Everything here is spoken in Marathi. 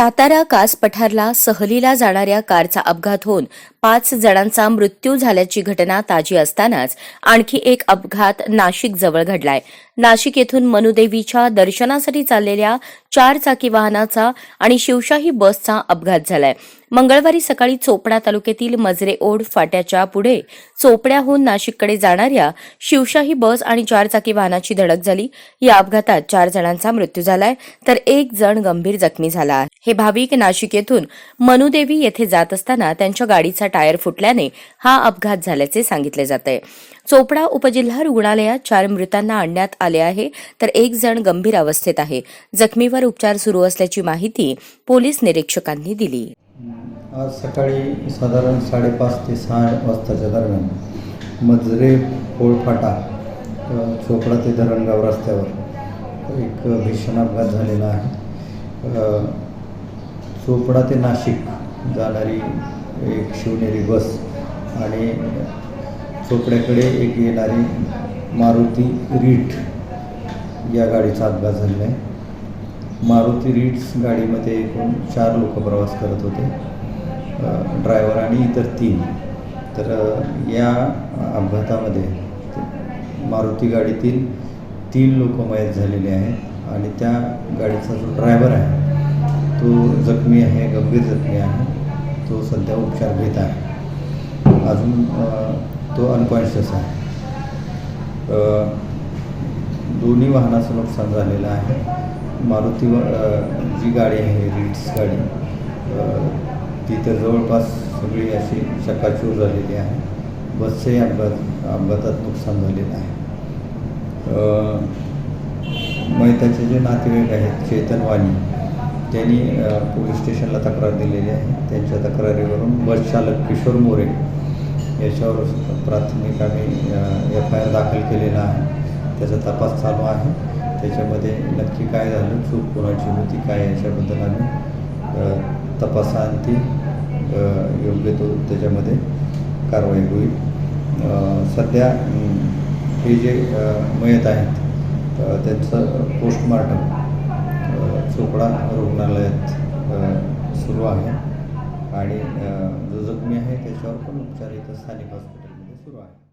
सातारा कास पठारला सहलीला जाणाऱ्या कारचा अपघात होऊन पाच जणांचा मृत्यू झाल्याची घटना ताजी असतानाच आणखी एक अपघात नाशिक जवळ घडलाय. नाशिक येथून मनुदेवीच्या दर्शनासाठी चाललेल्या चार चाकी वाहनाचा आणि शिवशाही बसचा अपघात झालाय. मंगळवारी सकाळी चोपडा तालुक्यातील मजरे ओढ फाट्याच्या पुढे चोपड्याहून नाशिककडे जाणाऱ्या शिवशाही बस आणि चारचाकी वाहनाची धडक झाली. या अपघातात चार जणांचा मृत्यू झालाय तर एक जण गंभीर जखमी झाला हे भाविक नाशिक येथून मनुदेवी येथे जात असताना त्यांच्या गाडीचा टायर फुटल्याने हा अपघात झाल्याचे सांगितले जात आहे चोपडा उपजिल्हा रुग्णालयात चार मृतांना आणण्यात आले आहे तर एक जण गंभीर अवस्थेत आहे. जखमीवर उपचार सुरू असल्याची माहिती पोलीस निरीक्षकांनी दिली. आज सकाळी साधारण साडेपाच ते सहा वाजताच्या दरम्यान मजरे पोळफाटा चोपडा ते धरणगाव रस्त्यावर एक भीषण अपघात झालेला आहे. चोपडा ते नाशिक जाणारी एक शिवनेरी बस आणि चोपड्याकडे एक येणारी मारुती रीट या गाडीचा अपघात झालेला आहे. मारुती रीट्स गाडीमध्ये एकूण चार लोक प्रवास करत होते ड्रायव्हर आणि इतर तीन. तर या अपघातामध्ये मारुती गाडीतील तीन लोक मयत झालेले आहेत आणि त्या गाडीचा जो ड्रायव्हर आहे तो जखमी आहे गंभीर जखमी आहे तो सध्या उपचार घेत आहे. अजून तो अनकॉन्शियस आहे. दोन्ही वाहनाचं नुकसान झालेलं आहे. मारुती व- जी गाडी आहे रिट्स गाडी ती तर जवळपास सगळी अशी चकाचूर झालेली आहे. बसचे अपघात अपघातात नुकसान झालेलं आहे. मैताचे जे नातेवाईक आहेत चेतन वाणी त्यांनी पोलीस स्टेशनला तक्रार दिलेली आहे. त्यांच्या तक्रारीवरून बस चालक किशोर मोरे याच्यावर प्राथमिक आम्ही एफ आय आर दाखल केलेला आहे. त्याचा तपास चालू आहे. त्याच्यामध्ये नक्की काय झालं चूक कोणाची होती काय याच्याबद्दल आम्ही तपासांती योग्य तो त्याच्यामध्ये कारवाई होईल. सध्या हे जे मयत आहेत त्यांचं पोस्टमार्टम चोपडा रुग्णालयात सुरू आहे. आणि जो जखमी आहे त्याच्यावर पण उपचार इथं स्थानिक हॉस्पिटलमध्ये सुरू आहे